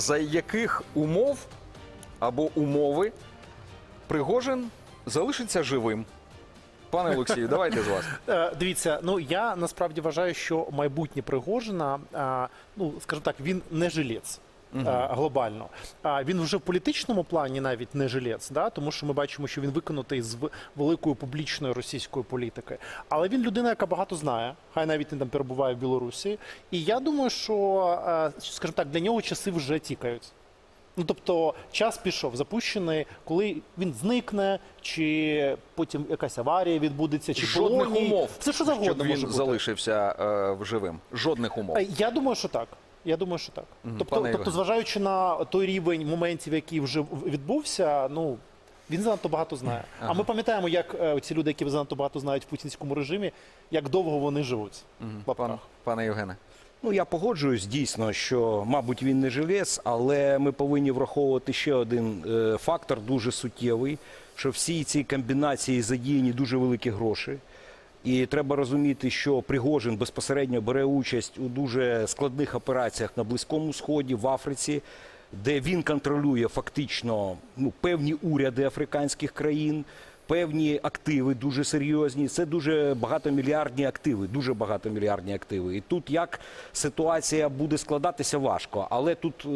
за яких умов або умови Пригожин залишиться живим? Пане Олексію, давайте з вас. Е, Дивіться, ну я насправді вважаю, що майбутнє Пригожина, е, ну скажімо так, він не жилець. Е, Глобально, а він вже в політичному плані навіть не жилець, да? тому що ми бачимо, що він виконутий з великої публічної російської політики. Але він людина, яка багато знає, хай навіть він там перебуває в Білорусі. І я думаю, що, е, скажімо так, для нього часи вже тікають. Ну, тобто час пішов запущений, коли він зникне, чи потім якась аварія відбудеться, чи Жодних полоній. умов, Все що завгодно щоб може бути. залишився е, живим. Жодних умов. Е, Я думаю, що так. Я думаю, що так. Тобто, пане тобто, Євгене. зважаючи на той рівень моментів, який вже в- відбувся, ну він занадто багато знає. А ми пам'ятаємо, як е, ці люди, які занадто багато знають в путінському режимі, як довго вони живуть. в лапках. Пан, пане Євгене. Ну, я погоджуюсь дійсно, що, мабуть, він не жилець, але ми повинні враховувати ще один е, фактор дуже суттєвий, що всі ці комбінації задіяні дуже великі гроші. І треба розуміти, що Пригожин безпосередньо бере участь у дуже складних операціях на Близькому Сході, в Африці, де він контролює фактично ну, певні уряди африканських країн, певні активи дуже серйозні. Це дуже багатомільярдні активи, дуже багатомільярдні активи. І тут як ситуація буде складатися важко. Але тут е,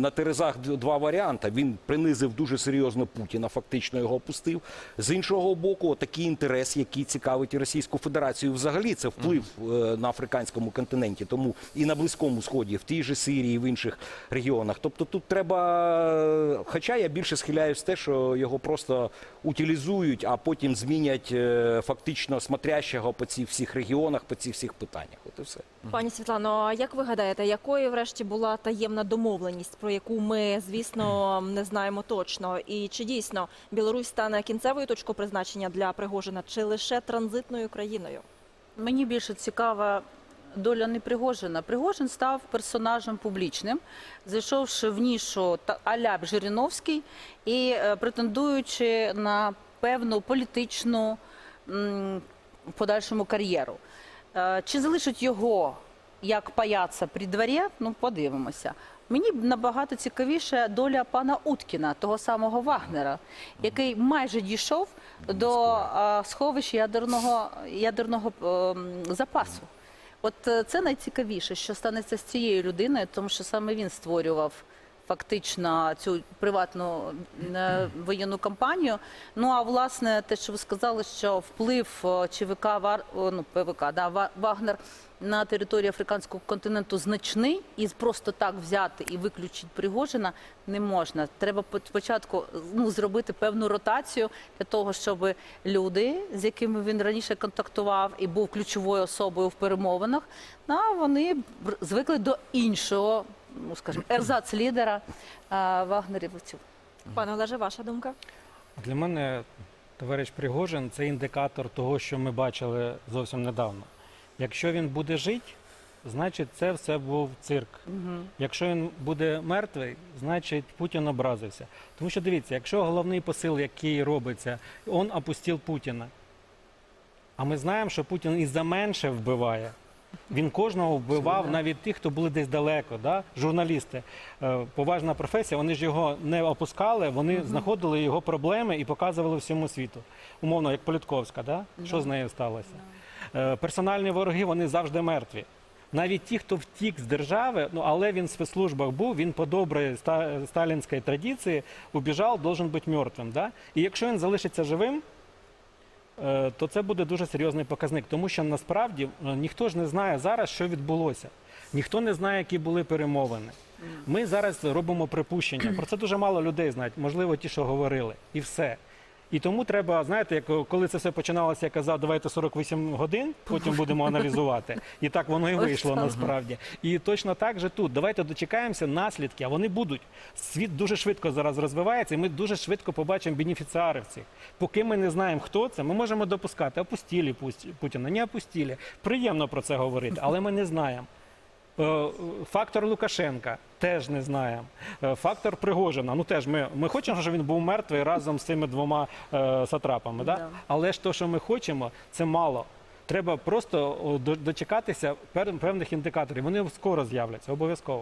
на Терезах два варіанти. Він принизив дуже серйозно Путіна, фактично його опустив. З іншого боку, такий інтерес, який цікавить Російську Федерацію, взагалі це вплив е, на африканському континенті, тому і на Близькому Сході, в тій же Сирії, в інших регіонах. Тобто тут треба, хоча я більше схиляюсь те, що його просто утилізують, а потім змінять е, фактично смотрящого по цих всіх регіонах, по цих всіх питаннях. От і все. Пані Світлано, а як ви гадаєте, якою врешті була таємна домовленість, про яку ми, звісно, не знаємо точно? І чи дійсно Білорусь стане кінцевою точкою призначення для Пригожина, чи лише транзитною країною? Мені більше цікава доля не Пригожина. Пригожин став персонажем публічним, зайшовши в нішу та- а-ля Жириновський і е, претендуючи на певну політичну подальшому кар'єру. Е, Чи залишить його як паяца при дворі? Ну, подивимося. Мені б набагато цікавіше доля пана Уткіна, того самого Вагнера, який майже дійшов до е, сховищ ядерного, ядерного запасу. От е, це найцікавіше, що станеться з цією людиною, тому що саме він створював фактично цю приватну е, воєнну кампанію. Ну а власне, те, що ви сказали, що вплив е, ЧВК Вар ну, ПВК да, Вагнер на території африканського континенту значний, і просто так взяти і виключити Пригожина не можна. Треба спочатку ну, зробити певну ротацію для того, щоб люди, з якими він раніше контактував і був ключовою особою в перемовинах, ну, вони звикли до іншого, ну скажімо, ерзац-лідера а, вагнерівців. Пане Олеже, ваша думка? Для мене товариш Пригожин це індикатор того, що ми бачили зовсім недавно. Якщо він буде жити, значить це все був цирк. Якщо він буде мертвий, значить Путін образився. Тому що дивіться, якщо головний посил, який робиться, він опустив Путіна. А ми знаємо, що Путін і за менше вбиває. Він кожного вбивав, навіть тих, хто були десь далеко. Да? Журналісти, е, поважна професія, вони ж його не опускали, вони знаходили його проблеми і показували всьому світу. Умовно, як Політковська, да? що з нею сталося? Е, Персональні вороги вони завжди мертві. Навіть ті, хто втік з держави, ну але він в спецслужбах був, він по доброї ста- сталінській традиції убіжав, должен бути мертвим. Да? І якщо він залишиться живим, то це буде дуже серйозний показник, тому що насправді е, ніхто ж не знає зараз, що відбулося. Ніхто не знає, які були перемовини. Ми зараз робимо припущення. Про це дуже мало людей знають, можливо, ті, що говорили, і все. І тому треба, знаєте, як коли це все починалося, я казав, давайте 48 годин, потім будемо аналізувати. І так воно і вийшло насправді. І точно так же тут. Давайте дочекаємося наслідки, а вони будуть. Світ дуже швидко зараз розвивається, і ми дуже швидко побачимо бенефіціарів цих. Поки ми не знаємо, хто це, ми можемо допускати, опустілі Путіна, не опустілі. Приємно про це говорити, але ми не знаємо. Е, Фактор Лукашенка теж не знаємо. Е, Фактор Пригожина. Ну теж ми, ми хочемо, щоб він був мертвий разом з цими двома е, сатрапами. Да? Да. Але ж то, що ми хочемо, це мало. Треба просто дочекатися певних індикаторів. Вони скоро з'являться, обов'язково.